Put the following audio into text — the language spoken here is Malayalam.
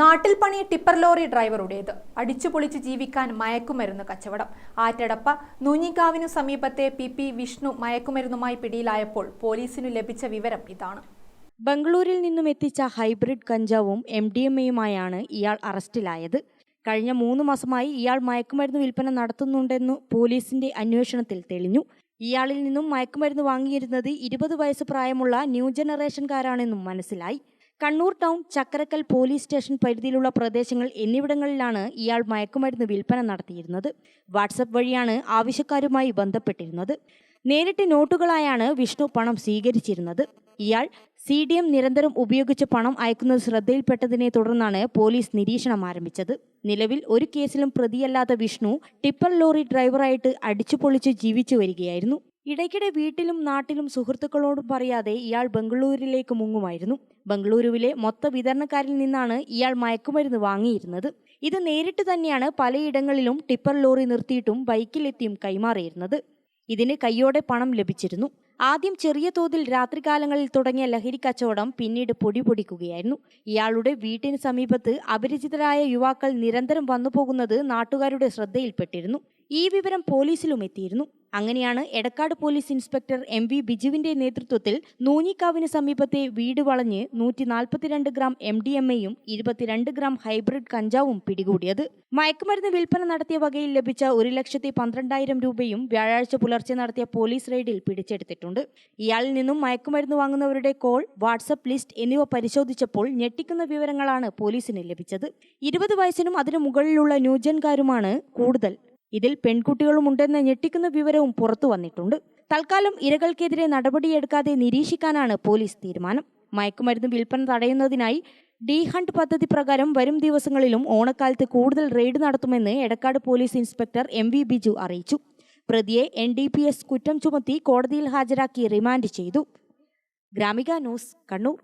നാട്ടിൽ പണി ടിപ്പർ ലോറി ഡ്രൈവറുടേത്. അടിച്ചുപൊളിച്ച് ജീവിക്കാൻ മയക്കുമരുന്ന് കച്ചവടം. ആറ്റടപ്പ നൂഞ്ഞിക്കാവിനു സമീപത്തെ പി പി വിഷ്ണു മയക്കുമരുന്നുമായി പിടിയിലായപ്പോൾ പോലീസിനു ലഭിച്ച വിവരം ഇതാണ്. ബംഗളൂരിൽ നിന്നും എത്തിച്ച ഹൈബ്രിഡ് കഞ്ചാവും എം ഡി എം എയുമായാണ് ഇയാൾ അറസ്റ്റിലായത്. കഴിഞ്ഞ മൂന്ന് മാസമായി ഇയാൾ മയക്കുമരുന്ന് വിൽപ്പന നടത്തുന്നുണ്ടെന്നു പോലീസിന്റെ അന്വേഷണത്തിൽ തെളിഞ്ഞു. ഇയാളിൽ നിന്നും മയക്കുമരുന്ന് വാങ്ങിയിരുന്നത് ഇരുപത് വയസ്സ് പ്രായമുള്ള ന്യൂ ജനറേഷൻകാരാണെന്നും മനസ്സിലായി. Kannur town Chakkarakkal police station പരിധിയിലുള്ള പ്രദേശങ്ങൾ എന്നിവിടങ്ങളിലാണ് ഇയാൾ മയക്കുമരുന്ന് വിൽപ്പന നടത്തിയിരുന്നത്. വാട്സപ്പ് വഴിയാണ് ആവശ്യക്കാരുമായി ബന്ധപ്പെട്ടിരുന്നത്. നേരിട്ട് നോട്ടുകളായാണ് വിഷ്ണു പണം സ്വീകരിച്ചിരുന്നത്. ഇയാൾ സി ഡി എം നിരന്തരം ഉപയോഗിച്ച് പണം അയക്കുന്നത് ശ്രദ്ധയിൽപ്പെട്ടതിനെ തുടർന്നാണ് പോലീസ് നിരീക്ഷണം ആരംഭിച്ചത്. നിലവിൽ ഒരു കേസിലും പ്രതിയല്ലാത്ത വിഷ്ണു ടിപ്പർ ലോറി ഡ്രൈവറായിട്ട് അടിച്ചുപൊളിച്ച് ജീവിച്ചു വരികയായിരുന്നു. ഇടയ്ക്കിടെ വീട്ടിലും നാട്ടിലും സുഹൃത്തുക്കളോടും പറയാതെ ഇയാൾ ബംഗളൂരിലേക്ക് മുങ്ങുമായിരുന്നു. ബംഗളൂരുവിലെ മൊത്ത വിതരണക്കാരിൽ നിന്നാണ് ഇയാൾ മയക്കുമരുന്ന് വാങ്ങിയിരുന്നത്. ഇത് നേരിട്ട് തന്നെയാണ് പലയിടങ്ങളിലും ടിപ്പർ ലോറി നിർത്തിയിട്ടും ബൈക്കിലെത്തിയും കൈമാറിയിരുന്നത്. ഇതിന് കയ്യോടെ പണം ലഭിച്ചിരുന്നു. ആദ്യം ചെറിയ തോതിൽ രാത്രികാലങ്ങളിൽ തുടങ്ങിയ ലഹരി കച്ചവടം പിന്നീട് പൊടി പൊടിക്കുകയായിരുന്നു. ഇയാളുടെ വീട്ടിന് സമീപത്ത് അപരിചിതരായ യുവാക്കൾ നിരന്തരം വന്നുപോകുന്നത് നാട്ടുകാരുടെ ശ്രദ്ധയിൽപ്പെട്ടിരുന്നു. ഈ വിവരം പോലീസിലും എത്തിയിരുന്നു. അങ്ങനെയാണ് Edakkad police inspector M V ബിജുവിന്റെ നേതൃത്വത്തിൽ നൂഞ്ഞിക്കാവിന് സമീപത്തെ വീട് വളഞ്ഞ് നൂറ്റി നാൽപ്പത്തിരണ്ട് ഗ്രാം എം ഡി എം എയും ഇരുപത്തിരണ്ട് ഗ്രാം ഹൈബ്രിഡ് കഞ്ചാവും പിടികൂടിയത്. മയക്കുമരുന്ന് വിൽപ്പന നടത്തിയ വകയിൽ ലഭിച്ച ഒരു ലക്ഷത്തി പന്ത്രണ്ടായിരം രൂപയും വ്യാഴാഴ്ച പുലർച്ചെ നടത്തിയ പോലീസ് റെയ്ഡിൽ പിടിച്ചെടുത്തിട്ടുണ്ട്. ഇയാളിൽ നിന്നും മയക്കുമരുന്ന് വാങ്ങുന്നവരുടെ കോൾ വാട്സപ്പ് ലിസ്റ്റ് എന്നിവ പരിശോധിച്ചപ്പോൾ ഞെട്ടിക്കുന്ന വിവരങ്ങളാണ് പോലീസിന് ലഭിച്ചത്. ഇരുപത് വയസ്സിനും അതിനു മുകളിലുള്ള ന്യൂജൻകാരുമാണ് കൂടുതൽ ഇതിൽ പെൺകുട്ടികളുമുണ്ടെന്ന ഞെട്ടിക്കുന്ന വിവരവും പുറത്തു വന്നിട്ടുണ്ട്. തൽക്കാലം ഇരകൾക്കെതിരെ നടപടിയെടുക്കാതെ നിരീക്ഷിക്കാനാണ് പോലീസ് തീരുമാനം. മയക്കുമരുന്ന് വിൽപ്പന തടയുന്നതിനായി ഡി ഹണ്ട് പദ്ധതി പ്രകാരം വരും ദിവസങ്ങളിലും ഓണക്കാലത്ത് കൂടുതൽ റെയ്ഡ് നടത്തുമെന്ന് Edakkad police inspector M V Biju അറിയിച്ചു. പ്രതിയെ എൻ ഡി പി എസ് കുറ്റം ചുമത്തി കോടതിയിൽ ഹാജരാക്കി റിമാൻഡ് ചെയ്തു. ഗ്രാമിക ന്യൂസ് കണ്ണൂർ.